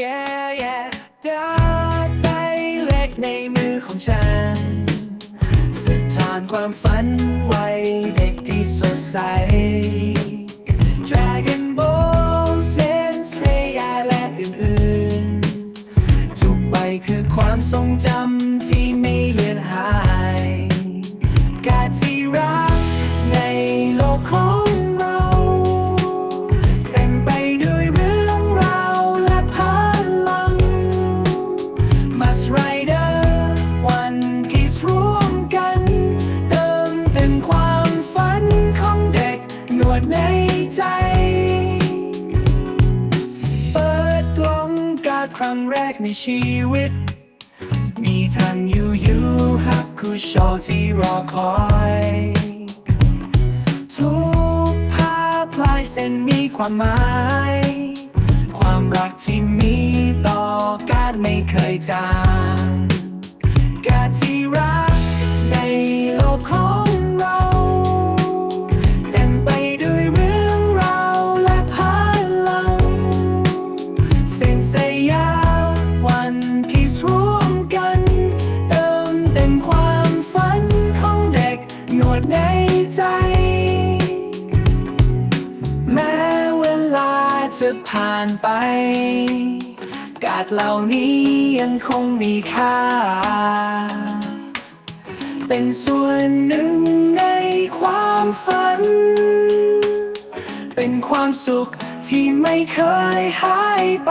yeah yeah ดาดใบเล็กในมือของฉันสถานความฝันไว้เด็กที่สดใส Dragon Ball Sensei และอื่นๆทุกใบคือความทรงจำที่ไม่เลือนหาย การที่รักในโล รั้งแรกในชีวิต มีทันยูยูฮักคุโชที่รอคอย ทุกภาพลายเส้นมีความหมาย ความรักที่มีต่อการไม่เคยจางการที่รัก ในใจ แม้เวลาจะผ่านไป การดเหล่านี้ยังคงมีค่า เป็นส่วนหนึ่งในความฝัน เป็นความสุขที่ไม่เคยหายไป